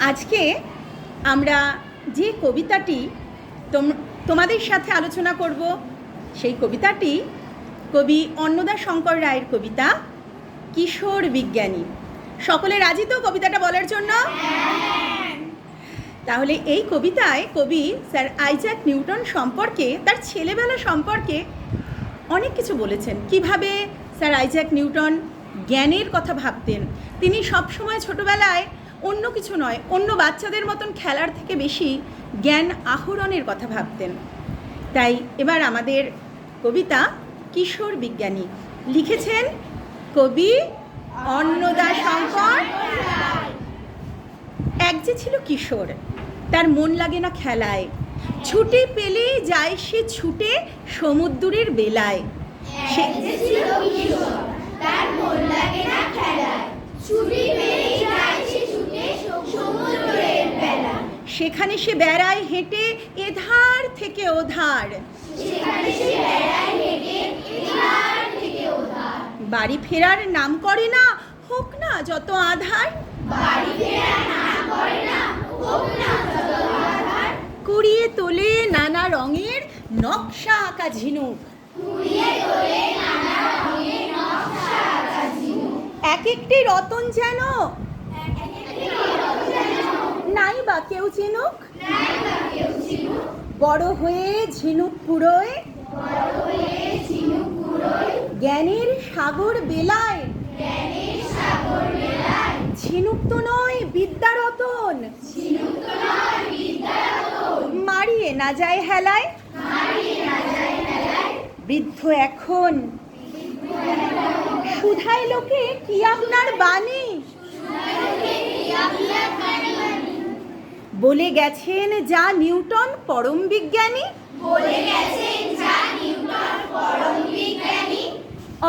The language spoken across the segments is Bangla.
আজকে আমরা যে কবিতাটি তোম- তোমাদের সাথে আলোচনা করব সেই কবিতাটি কবি অন্নদা শঙ্কর রায়ের কবিতা কিশোর বিজ্ঞানী। সকলে রাজি তো কবিতাটা বলার জন্য? তাহলে এই কবিতায় কবি স্যার আইজাক নিউটন সম্পর্কে তার ছেলেবেলা সম্পর্কে অনেক কিছু বলেছেন। কীভাবে স্যার আইজাক নিউটন জ্ঞানের কথা ভাবতেন? তিনি সবসময় ছোটবেলায় অন্য কিছু নয় অন্য বাচ্চাদের মতন খেলার থেকে বেশি জ্ঞান আহরণের কথা ভাবতেন। তাই এবার আমাদের কবিতা কিশোর বিজ্ঞানী লিখেছেন কবি অন্নদা শঙ্কর। এক যে ছিল কিশোর তার মন লাগে না খেলায়। ছুটি পেলেই যায় সে ছুটে সমুদ্রের বেলায়। সে ছিল কিশোর, তার মন লাগে না খেলায়। ছুটি পেলেই যায় সে ছুটে সমুদ্রের বেলা। সেখানে সে বেড়ায় হেঁটে এধার থেকে ওধার। বাড়ি ফেরার নাম করে না হোক না যত আধার কুড়িয়ে তোলে নানা রঙের নকশা আঁকা ঝিনুক। এক একটি রতন যেন একটি রতন যেন নাই বা কেউ চিনুক। বড় হয়ে ঝিনুক পুরোয় জ্ঞানের সাগর বেলায়। ঝিনুক তো নয়, বিদ্যারতন মারিয়ে না যায় হেলায়। বৃদ্ধ এখন সুধাই লোকে কি আপনার বাণী বলে গেছেন যা নিউটন পরম বিজ্ঞানী। বলে গেছেন যা নিউটন পরম বিজ্ঞানী।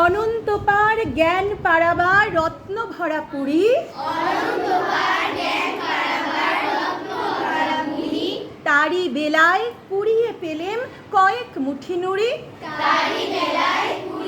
অনন্ত পার জ্ঞান পারাবার রত্ন ভরা পুরী অনন্তকার জ্ঞান কারাগার রত্ন ভরা মুড়ি তারই বেলায় কুড়িয়ে পেলেম কয়েক মুঠি নুড়ি তারি বেলায় কুড়িয়ে